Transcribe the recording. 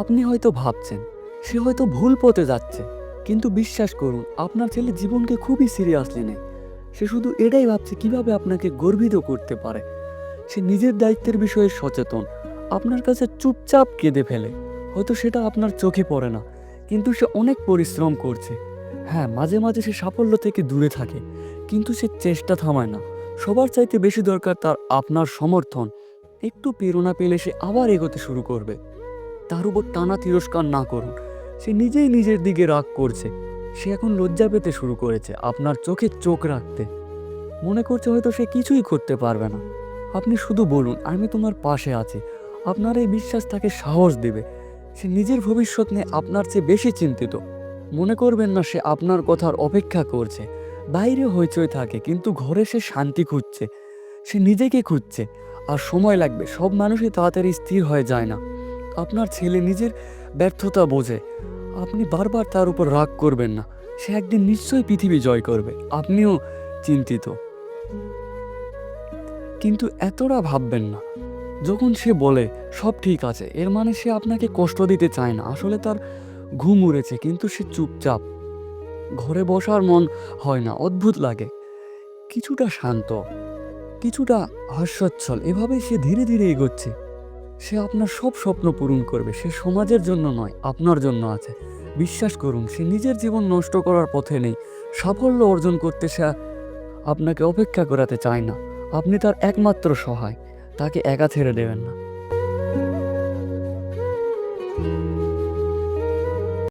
আপনি হয়তো ভাবছেন, সে হয়তো ভুল পথে যাচ্ছে, কিন্তু বিশ্বাস করুন, আপনার ছেলে জীবনকে খুবই সিরিয়াসলি নেয়। সে শুধু এটাই ভাবছে কীভাবে আপনাকে গর্বিত করতে পারে। সে নিজের দায়িত্বের বিষয়ে সচেতন, আপনার কাছে চুপচাপ কেঁদে ফেলে। হয়তো সেটা আপনার চোখে পড়ে না, কিন্তু সে অনেক পরিশ্রম করছে। হ্যাঁ মাঝে মাঝে সে সাফল্য থেকে দূরে থাকে, কিন্তু সে চেষ্টা থামায় না। সবার চাইতে বেশি দরকার তার আপনার সমর্থন একটু প্রেরণা পেলে সে আবার এগোতে শুরু করবে। তার উপর টানা তিরস্কার না করুন। সে নিজেই নিজের দিকে রাগ করছে। সে এখন লজ্জা পেতে শুরু করেছে আপনার চোখে চোখ রাখতে। মনে করছে হয়তো সে কিছুই করতে পারবে না। আপনি শুধু বলুন, আমি তোমার পাশে আছি। আপনার এই বিশ্বাস তাকে সাহস দেবে। সে নিজের ভবিষ্যৎ নিয়ে আপনার চেয়ে বেশি চিন্তিত। মনে করবেন না সে আপনার কথার অপেক্ষা করছে। বাইরে হইচই থাকে, কিন্তু ঘরে সে শান্তি খুঁজছে। সে নিজেকে খুঁজছে। আর সময় লাগবে, সব মানুষই তাড়াতাড়ি স্থির হয়ে যায় না। আপনার ছেলে নিজের ব্যর্থতা বোঝে, আপনি বারবার তার উপর রাগ করবেন না, সে একদিন নিশ্চয়ই পৃথিবী জয় করবে, আপনিও চিন্তিত। কিন্তু এতটা ভাববেন না, যখন সে বলে, সব ঠিক আছে, এর মানে সে আপনাকে কষ্ট দিতে চায় না, আসলে তার ঘুম উড়েছে, কিন্তু সে চুপচাপ, ঘরে বসার মন হয় না, অদ্ভুত লাগে, কিছুটা শান্ত। কিছুটা হাস্যচ্ছল। এভাবেই সে ধীরে ধীরে এগোচ্ছে। সে আপনার সব স্বপ্ন পূরণ করবে। সে সমাজের জন্য নয়, আপনার জন্য আছে। বিশ্বাস করুন, সে নিজের জীবন নষ্ট করার পথে নেই। সাফল্য অর্জন করতে সে আপনাকে অপেক্ষা করাতে চায় না। আপনি তার একমাত্র সহায়। তাকে একা ছেড়ে দেবেন না।